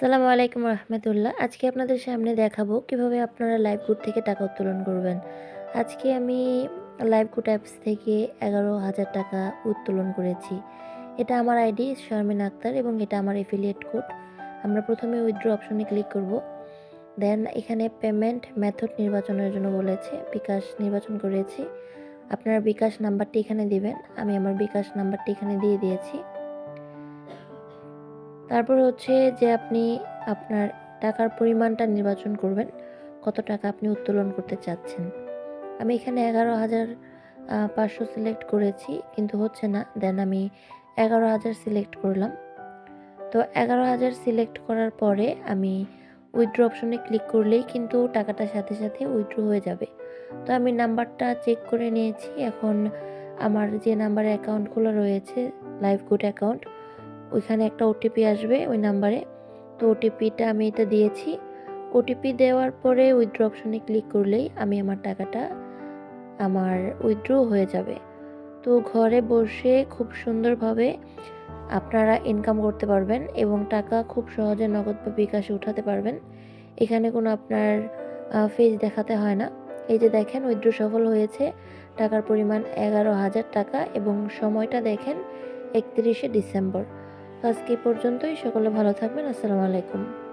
সালামু আলাইকুম রহমতুল্লাহ। আজকে আপনাদের সামনে দেখাবো কীভাবে আপনারা লাইভ গুড থেকে টাকা উত্তোলন করবেন। আজকে আমি লাইভ গুড অ্যাপস থেকে এগারো হাজার টাকা উত্তোলন করেছি। এটা আমার আইডি শারমিন আক্তার এবং এটা আমার এফিলিয়েট কোড আমরা প্রথমে উইথড্র অপশনে ক্লিক করব। দেন এখানে পেমেন্ট মেথড নির্বাচনের জন্য বলেছে, বিকাশ নির্বাচন করেছি। আপনারা বিকাশ নাম্বারটি এখানে দিবেন। আমি আমার বিকাশ নাম্বারটি এখানে দিয়ে দিয়েছি। তারপর হচ্ছে যে আপনি আপনার টাকার পরিমাণটা নির্বাচন করবেন, কত টাকা আপনি উত্তোলন করতে চাচ্ছেন। আমি এখানে এগারো হাজার পাঁচশো সিলেক্ট করেছি, কিন্তু হচ্ছে না, দেন আমি এগারো হাজার সিলেক্ট করলাম। তো এগারো হাজার সিলেক্ট করার পরে আমি উইথড্র অপশনে ক্লিক করলেই কিন্তু টাকাটা সাথে সাথে উইথড্র হয়ে যাবে। তো আমি নাম্বারটা চেক করে নিয়েছি, এখন আমার যে নাম্বারে অ্যাকাউন্ট খোলা রয়েছে লাইভ গুড অ্যাকাউন্ট ওইখানে একটা ওটিপি আসবে ওই নাম্বারে তো ওটিপিটা আমি এটা দিয়েছি। ওটিপি দেওয়ার পরে উইথড্র অপশনে ক্লিক করলেই আমি আমার টাকাটা আমার উইথড্র হয়ে যাবে। তো ঘরে বসে খুব সুন্দরভাবে আপনারা ইনকাম করতে পারবেন এবং টাকা খুব সহজে নগদ বা বিকাশে উঠাতে পারবেন। এখানে কোনো আপনার ফেজ দেখাতে হয় না। এই যে দেখেন উইথড্র সফল হয়েছে। টাকার পরিমাণ এগারো হাজার টাকা এবং সময়টা দেখেন একত্রিশে ডিসেম্বর। আজকে পর্যন্তই সকলে ভালো থাকবেন আসসালামু আলাইকুম।